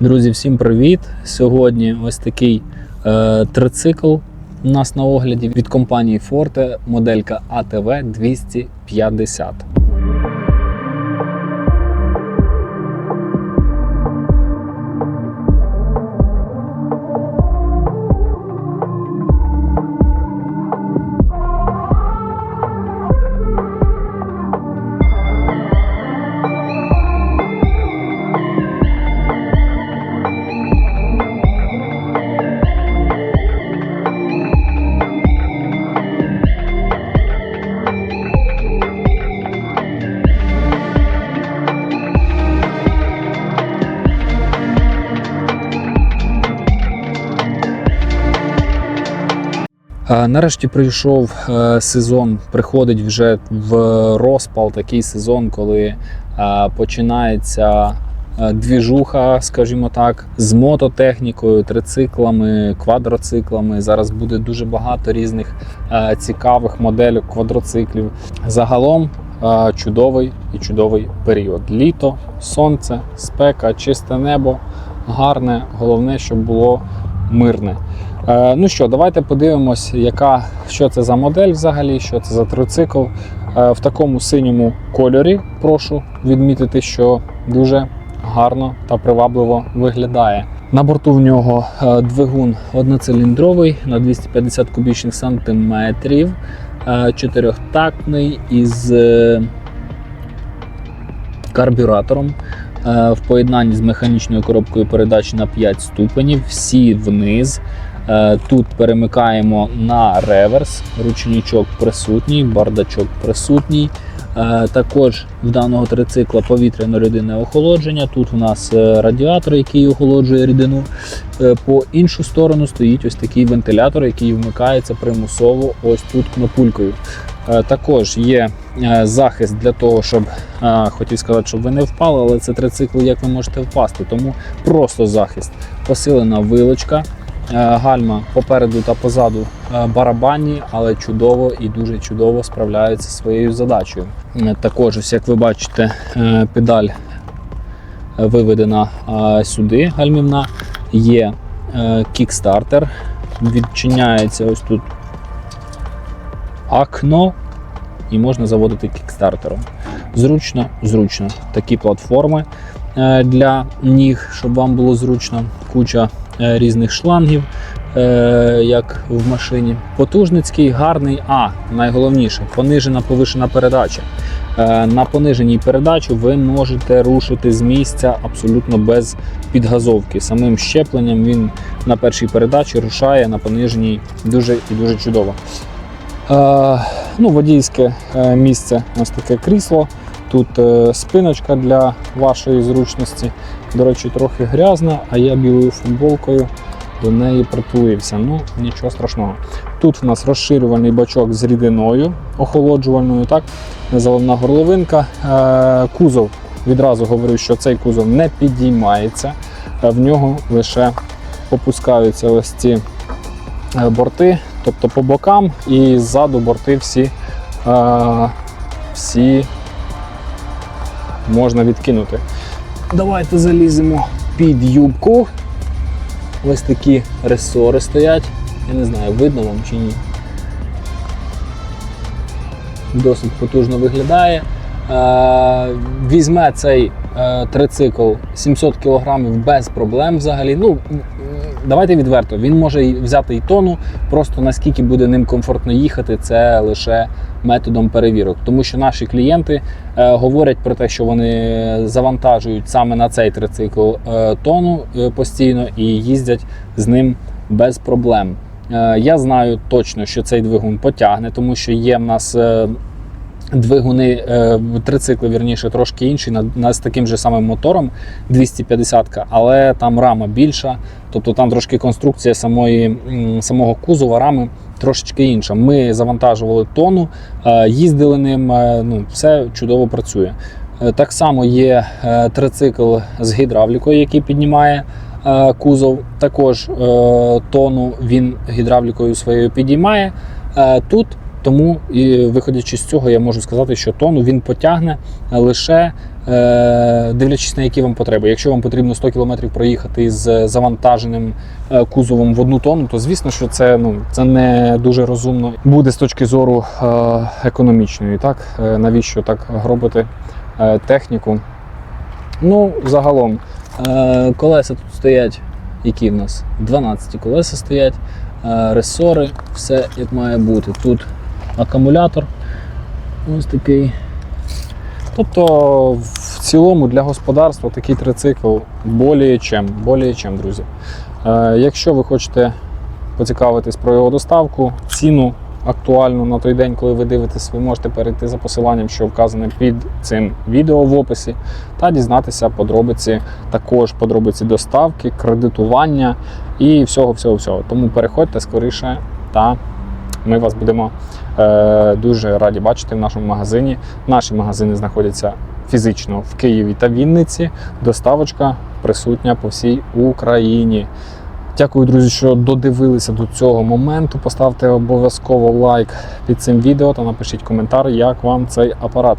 Друзі, всім привіт! Сьогодні ось такий е, трицикл у нас на огляді від компанії Forte, моделька ATV 250. Нарешті прийшов е, сезон, приходить вже в розпал такий сезон, коли е, починається е, двіжуха, скажімо так, з мототехнікою, трициклами, квадроциклами. Зараз буде дуже багато різних е, цікавих моделей квадроциклів. Загалом е, чудовий і чудовий період. Літо, сонце, спека, чисте небо, гарне. Головне, щоб було мирне. Е, ну що, давайте подивимось, яка, що це за модель взагалі, що це за трицикл. Е, в такому синьому кольорі прошу відмітити, що дуже гарно та привабливо виглядає. На борту в нього е, двигун одноциліндровий на 250 кубічних сантиметрів, чотирьохтактний із карбюратором. В поєднанні з механічною коробкою передач на 5 ступенів, всі вниз. Е, Тут перемикаємо на реверс, ручничок присутній, бардачок присутній. Е, Також в даного трицикла повітряно-рідинне охолодження. Тут у нас е, радіатор, який охолоджує рідину. По іншу сторону стоїть ось такий вентилятор, який вмикається примусово ось тут кнопулькою. Також є захист для того, щоб хотів сказати, щоб ви не впали, але це трицикл, як ви можете впасти. Тому просто захист. Посилена вилочка, гальма попереду та позаду е, барабанні, але чудово і дуже чудово справляються зі своєю задачею. Е, Також, ось як ви бачите, е, педаль виведена е, сюди, гальмівна. Є е, кікстартер, відчиняється ось тут окно і можна заводити кікстартером. Зручно, зручно. Такі платформи е, для ніг, щоб вам було зручно. Куча е, різних шлангів, е, як в машині. Потужницький, гарний, а найголовніше понижена повишена передача. Е, На пониженій передачі ви можете рушити з місця абсолютно без підгазовки. Самим щепленням він на першій передачі рушає на пониженій дуже і дуже чудово. Е, ну, водійське е, місце, ось таке крісло. Тут е, спиночка для вашої зручності. До речі, трохи грязна, а я білою футболкою до неї притулився. Ну, нічого страшного. Тут в нас розширювальний бачок з рідиною охолоджувальною, так, заливна горловинка. Е, кузов, відразу говорю, що цей кузов не підіймається, Е, в нього лише опускаються ось ці е, борти, тобто по бокам і ззаду борти всі, всі можна відкинути. Давайте заліземо під юбку. Ось такі ресори стоять. Я не знаю, видно вам чи ні. Досить потужно виглядає. Е, візьме цей е, трицикл 700 кг без проблем взагалі. Ну, давайте відверто, він може взяти і тону, просто наскільки буде ним комфортно їхати, це лише методом перевірок. Тому що наші клієнти е, говорять про те, що вони завантажують саме на цей трицикл е, тону е, постійно і їздять з ним без проблем. Е, я знаю точно, що цей двигун потягне, тому що є в нас. е, Двигуни е, трицикли, вірніше, трошки інші, на, з таким же самим мотором 250 але там рама більша, тобто там трошки конструкція самої, самого кузова рами трошечки інша. Ми завантажували тону, е, їздили ним, е, ну, все чудово працює. Так само є трицикл з гідравлікою, який піднімає кузов. Також тону він гідравлікою своєю підіймає. Тут тому, і виходячи з цього, я можу сказати, що тону він потягне лише е, дивлячись на які вам потреби. Якщо вам потрібно 100 км проїхати з завантаженим е, кузовом в одну тонну, то звісно, що це, ну, це не дуже розумно буде з точки зору е, економічної. Так? Е, навіщо так робити е, техніку? Ну, загалом, е, колеса тут стоять, які в нас? 12 колеса стоять, е, ресори, все як має бути. Тут акумулятор ось такий. Тобто, в цілому для господарства такий трицикл боліє чим, боліє чим, друзі. Е, якщо ви хочете поцікавитись про його доставку, ціну актуальну на той день, коли ви дивитесь, ви можете перейти за посиланням, що вказане під цим відео в описі, та дізнатися подробиці, також подробиці доставки, кредитування і всього, всього, всього. Тому переходьте скоріше та ми вас будемо е, дуже раді бачити в нашому магазині. Наші магазини знаходяться фізично в Києві та Вінниці. Доставочка присутня по всій Україні. Дякую, друзі, що додивилися до цього моменту. Поставте обов'язково лайк під цим відео та напишіть коментар, як вам цей апарат.